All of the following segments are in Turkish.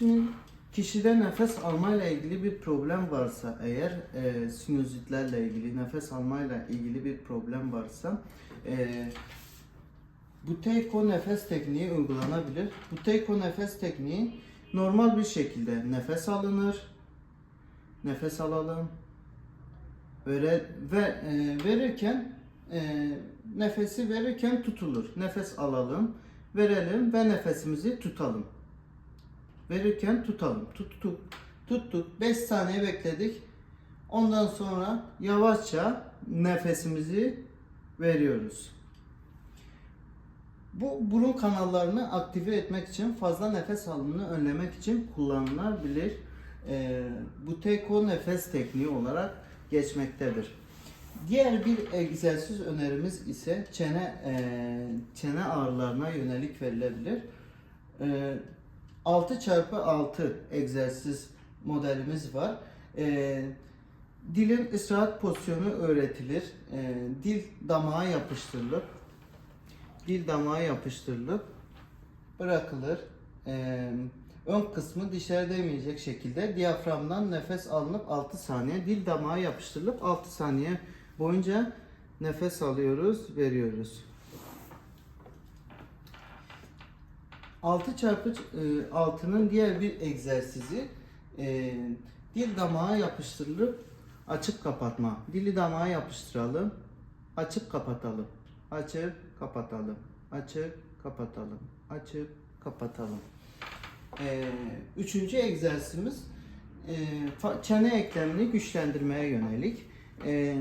Şimdi kişide nefes almayla ilgili bir problem varsa eğer e, sinüzitlerle ilgili nefes almayla ilgili bir problem varsa e, Buteyko nefes tekniği uygulanabilir. Buteyko nefes tekniği normal bir şekilde nefes alınır. Nefes alalım. Vere, ve e, verirken e, nefesi verirken tutulur. Nefes alalım, verelim ve nefesimizi tutalım. Verirken tutalım. Tuttuk. Tuttuk. 5 saniye bekledik. Ondan sonra yavaşça nefesimizi veriyoruz. Bu burun kanallarını aktive etmek için fazla nefes alımını önlemek için kullanılabilir. Ee, bu teko nefes tekniği olarak geçmektedir. Diğer bir egzersiz önerimiz ise çene e, çene ağrılarına yönelik verilebilir. E, 6 çarpı 6 egzersiz modelimiz var. E, dilin istirahat pozisyonu öğretilir. E, dil damağa yapıştırılır dil damağa yapıştırılıp bırakılır. Ee, ön kısmı dişlere değmeyecek şekilde diyaframdan nefes alınıp 6 saniye dil damağa yapıştırılıp 6 saniye boyunca nefes alıyoruz, veriyoruz. 6 çarpı 6'nın diğer bir egzersizi e, dil damağa yapıştırılıp açıp kapatma. Dili damağa yapıştıralım, açıp kapatalım. Açıp kapatalım. Açıp kapatalım. Açıp kapatalım. Ee, üçüncü egzersizimiz e, çene eklemini güçlendirmeye yönelik. Ee,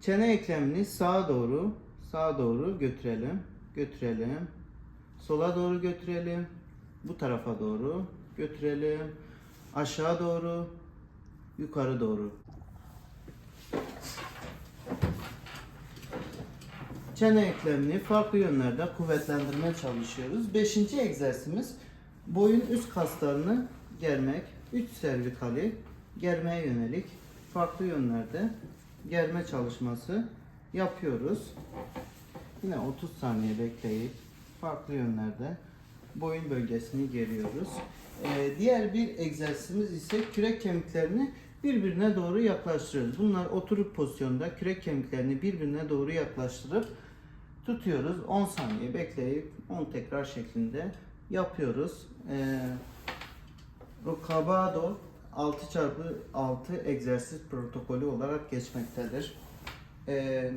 çene eklemini sağa doğru sağa doğru götürelim. Götürelim. Sola doğru götürelim. Bu tarafa doğru götürelim. Aşağı doğru, yukarı doğru. çene eklemini farklı yönlerde kuvvetlendirmeye çalışıyoruz. Beşinci egzersizimiz boyun üst kaslarını germek. Üç servikali germeye yönelik farklı yönlerde germe çalışması yapıyoruz. Yine 30 saniye bekleyip farklı yönlerde boyun bölgesini geriyoruz. Ee, diğer bir egzersizimiz ise kürek kemiklerini birbirine doğru yaklaştırıyoruz. Bunlar oturup pozisyonda kürek kemiklerini birbirine doğru yaklaştırıp tutuyoruz. 10 saniye bekleyip 10 tekrar şeklinde yapıyoruz. Ee, Rukabado 6 çarpı 6 egzersiz protokolü olarak geçmektedir. Ee,